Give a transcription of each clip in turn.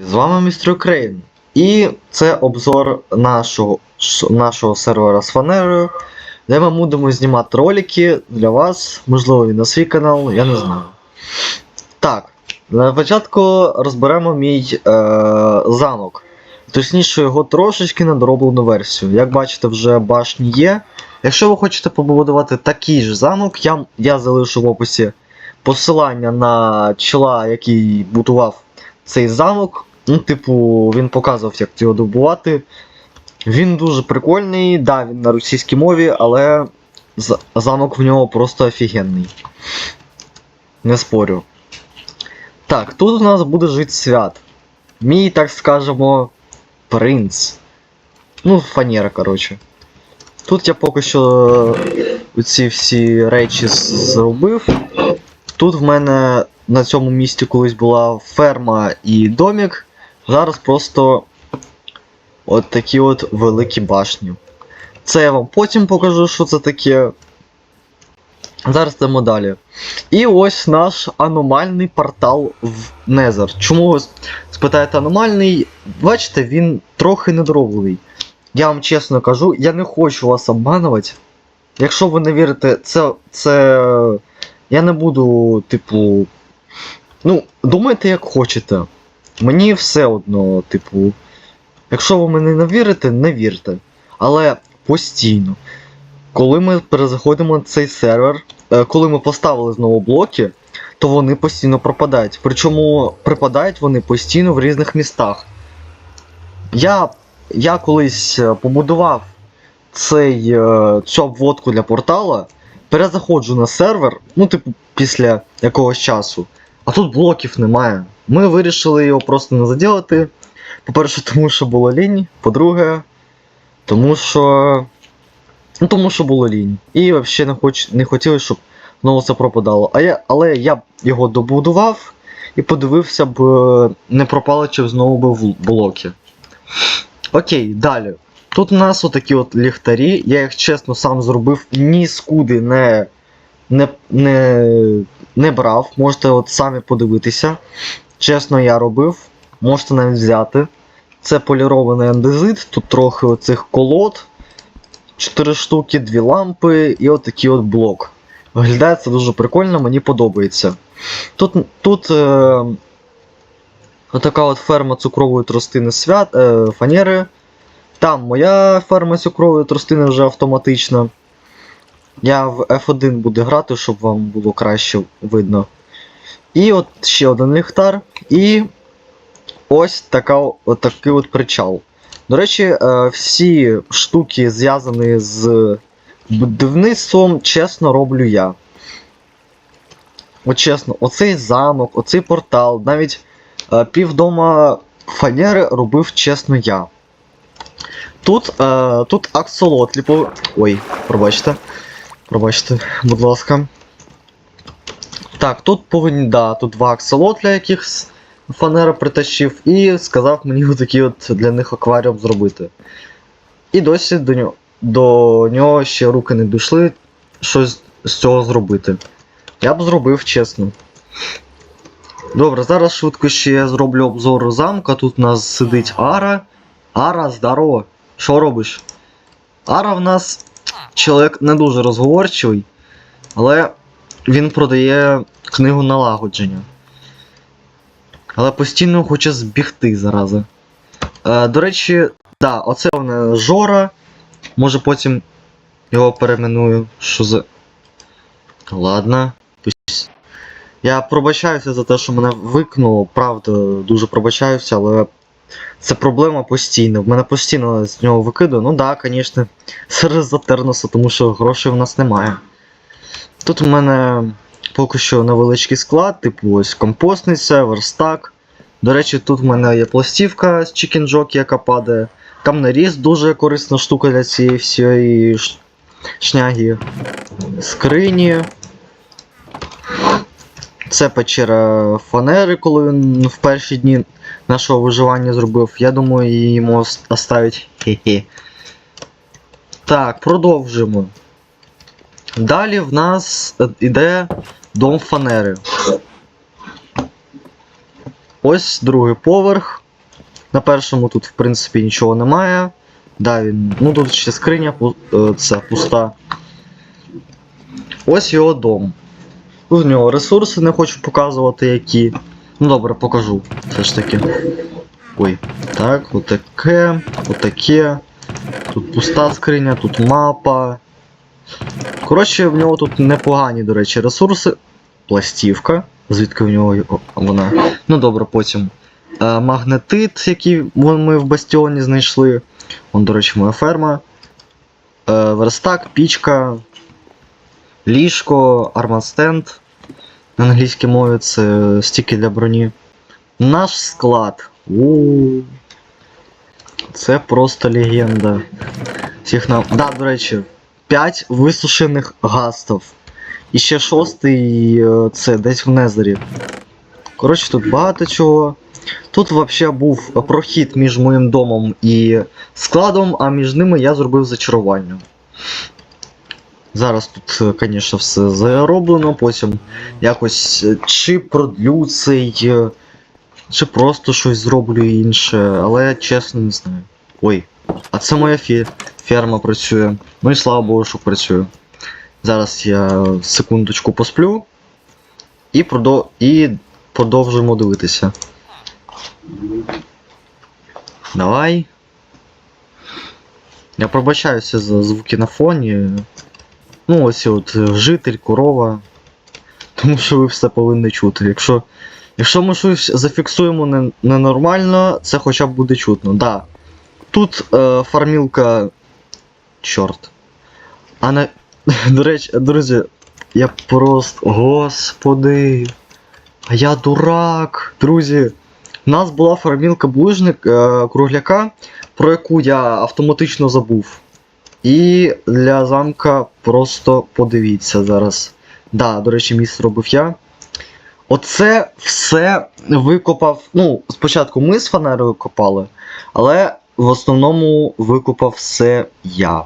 З вами містер Крейн. І це обзор нашого, нашого сервера з фанерою, де ми будемо знімати ролики для вас, можливо, і на свій канал, я не знаю. Так, на початку розберемо мій е, замок. Точніше, його трошечки недороблену версію. Як бачите, вже башні є. Якщо ви хочете побудувати такий же замок, я, я залишу в описі посилання на чола, який будував цей замок. Ну, типу, він показував, як його добувати. Він дуже прикольний, да, він на російській мові, але замок в нього просто офігенний. Не спорю. Так, тут у нас буде жити свят. Мій, так скажемо, принц. Ну, фанера, коротше. Тут я поки що ці всі речі зробив. Тут в мене на цьому місці колись була ферма і домік. Зараз просто от такі от великі башні. Це я вам потім покажу, що це таке. Зараз йдемо далі. І ось наш аномальний портал в Незер. Чому ви спитаєте аномальний? Бачите, він трохи недороблений. Я вам чесно кажу, я не хочу вас обманувати. Якщо ви не вірите, це. це. Я не буду, типу. Ну, думайте, як хочете. Мені все одно, типу. Якщо ви мене не вірите, не вірте. Але постійно. Коли ми перезаходимо на цей сервер, е, коли ми поставили знову блоки, то вони постійно пропадають. Причому припадають вони постійно в різних містах. Я, я колись е, побудував цей, е, цю обводку для портала, перезаходжу на сервер, ну, типу, після якогось часу. А тут блоків немає. Ми вирішили його просто не заділити. По-перше, тому що було лінь. По-друге, тому що. Ну, тому що було лінь. І взагалі не, хоч... не хотіли, щоб знову це пропадало. А я... Але я б його добудував і подивився б, е, не пропало чи знову б блоки. Окей, далі. Тут у нас отакі от ліхтарі. Я їх чесно сам зробив, ні скуди не, не, не, не брав. Можете от самі подивитися. Чесно, я робив. Можете навіть взяти. Це полірований андезит, тут трохи оцих колод. 4 штуки, 2 лампи і отакий от блок. Виглядає це дуже прикольно, мені подобається. Тут, тут е, отака от ферма цукрової тростини свят, е, фанери. Там моя ферма цукрової тростини вже автоматична. Я в F1 буду грати, щоб вам було краще видно. І от ще один ліхтар. І ось така, от такий от причал. До речі, е, всі штуки зв'язані з будівництвом, чесно, роблю я. От чесно, оцей замок, оцей портал, навіть е, півдома фанери робив чесно я. Тут, е, тут аксолотлі. Ой, пробачте. Пробачте, будь ласка. Так, тут повинні, да, тут два аксолотля якихось фанера притащив і сказав мені отакий от для них акваріум зробити. І досі до нього, до нього ще руки не дійшли щось з цього зробити. Я б зробив чесно. Добре, зараз швидко ще зроблю обзор замка. Тут у нас сидить Ара. Ара, здорово. Що робиш? Ара в нас чоловік не дуже розговорчивий, але він продає книгу налагодження. Але постійно хоче збігти зараза. Е, до речі, да, оце в мене Жора. Може потім його перейменую. Що за. Ладно. Я пробачаюся за те, що мене викнуло, правда, дуже пробачаюся, але це проблема постійна. В мене постійно з нього викидаю. Ну да, звісно, через Затерноса, тому що грошей в нас немає. Тут у мене поки що невеличкий склад, типу ось компостниця, верстак. До речі, тут в мене є пластівка з Jockey, яка падає. Камнеріз дуже корисна штука для цієї всієї шняги. Скрині. Це печера фанери, коли він в перші дні нашого виживання зробив. Я думаю, її йому оставить. Хе-хе. Так, продовжимо. Далі в нас е, іде дом фанери. Ось другий поверх. На першому тут, в принципі, нічого немає. Да, він. Ну тут ще скриня це пуста. Ось його дом. В нього ресурси не хочу показувати які. Ну добре, покажу. Все ж таки. Ой. Так, отаке, отаке. Тут пуста скриня, тут мапа. Коротше, в нього тут непогані, до речі, ресурси. Пластівка. Звідки в нього вона. Ну добре, потім. Е, магнетит, який ми в бастіоні знайшли. Вон, до речі, моя ферма. Е, верстак, пічка, ліжко, армастенд. На англійській мові це стіки для броні. Наш склад. у Це просто легенда. Всіх нам. Да, до речі, 5 висушених гастов. І ще шостий е, це десь в Незері. Коротше, тут багато чого. Тут взагалі був прохід між моїм домом і складом, а між ними я зробив зачарування. Зараз тут, звісно, все зароблено, потім якось е, чи продлю цей, е, чи просто щось зроблю інше, але чесно не знаю. Ой, а це моя фі... ферма працює. Ну і слава Богу, що працює. Зараз я секундочку посплю і, продов... і продовжуємо дивитися. Давай. Я пробачаюся за звуки на фоні. Ну, ось от е, житель, корова. Тому що ви все повинні чути. Якщо, якщо ми щось зафіксуємо не- ненормально, це хоча б буде чутно. Да. Тут е, фармілка. Чорт. А на. До речі, друзі, я просто. Господи. А я дурак. Друзі. У нас була фармілка ближник е, кругляка, про яку я автоматично забув. І для замка просто подивіться зараз. Да, до речі, місць робив я. Оце все викопав. Ну, спочатку ми з фанерою копали, але в основному викопав все я.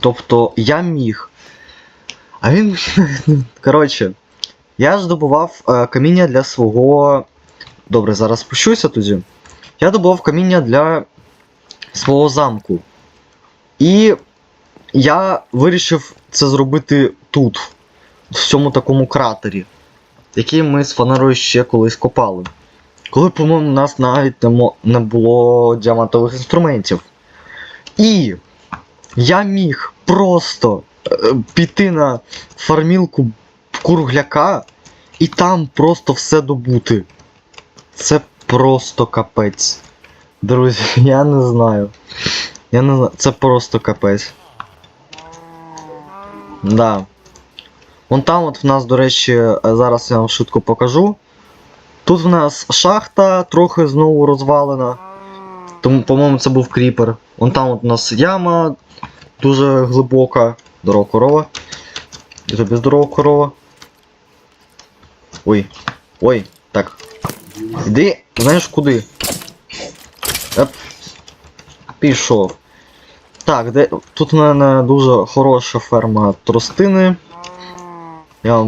Тобто я міг. А він. Коротше, я ж добував е, каміння для свого. Добре, зараз спущуся тоді. Я добував каміння для свого замку. І я вирішив це зробити тут, в цьому такому кратері, який ми з фанерою ще колись копали. Коли, по-моєму, у нас навіть не, було діамантових інструментів. І я міг просто е, піти на фармілку кругляка і там просто все добути. Це просто капець. Друзі, я не знаю. Я не знаю. Це просто капець. Да. Вон там от в нас, до речі, е, зараз я вам швидко покажу. Тут в нас шахта трохи знову розвалена. Тому, по-моєму, це був кріпер. Вон там от у нас яма дуже глибока. Здорова корова. І тобі здорова корова. Ой. Ой, так. Іди, знаєш куди? Еп. Пішов. Так, де... тут в мене дуже хороша ферма тростини. Я...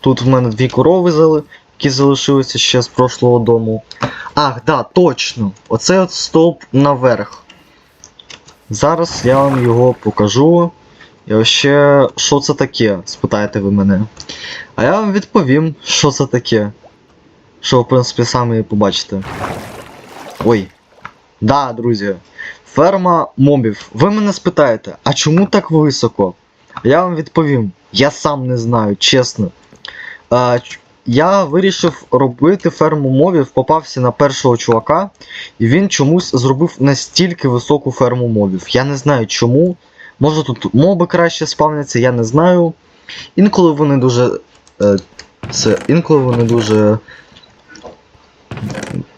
Тут в мене дві корови, зали... які залишилися ще з прошлого дому. Ах, да, точно! Оце от стовп наверх. Зараз я вам його покажу. І ще, що це таке? спитаєте ви мене. А я вам відповім, що це таке. Що, в принципі, самі побачите. Ой. Да, друзі. Ферма мобів. Ви мене спитаєте, а чому так високо? Я вам відповім. Я сам не знаю, чесно. Ч- я вирішив робити ферму мобів, попався на першого чувака, і він чомусь зробив настільки високу ферму мобів. Я не знаю чому. Може тут моби краще спавняться, я не знаю. Інколи вони дуже. Е, це, інколи вони дуже.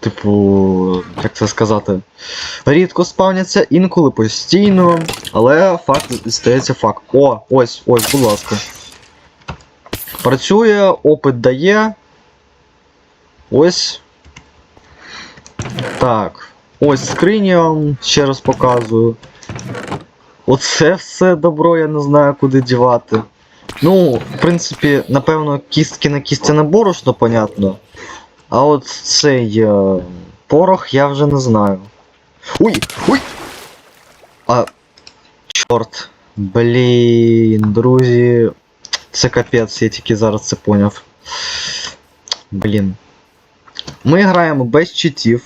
Типу, як це сказати, рідко спавняться, інколи постійно, але факт стається факт. О, ось, ось, будь ласка. Працює, опит дає. Ось. Так. Ось скрині я вам ще раз показую. Оце все добро, я не знаю, куди дівати. Ну, в принципі, напевно, кістки на кістяне борошно, понятно. А от цей. е, порох я вже не знаю. Уй! Уй! А. Чорт. Блін, друзі. Це капець, я тільки зараз це поняв. Блін. Ми граємо без читів.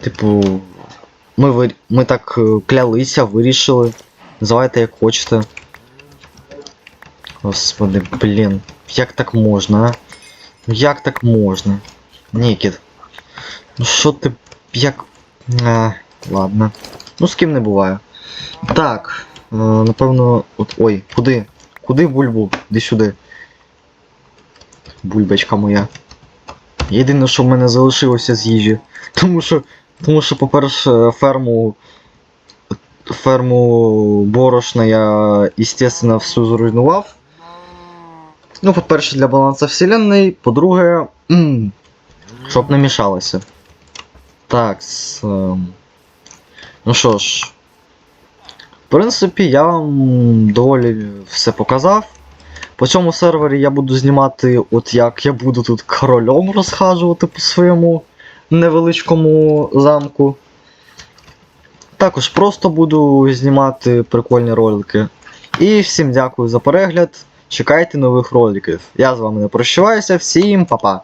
Типу. Ми, вир... ми так е, клялися, вирішили. Називайте як хочете. Господи, блін. Як так можна, а? Як так можна? Нікіт. Ну що ти. Як. А, ладно. Ну з ким не буває. Так. Е, напевно. От. Ой, куди? Куди бульбу? Іди сюди. Бульбочка моя. Єдине, що в мене залишилося з їжі. Тому що. Тому що, по-перше, ферму. Ферму борошна я, естественно, всю зруйнував. Ну, по-перше, для балансу вселенной, по-друге, щоб не мішалося. Так, ем, ну що ж. В принципі, я вам доволі все показав. По цьому сервері я буду знімати, от як я буду тут королем розхажувати по своєму невеличкому замку. Також просто буду знімати прикольні ролики. І всім дякую за перегляд. Чекайте нових роликів. Я з вами не прощаюся. Всім па-па!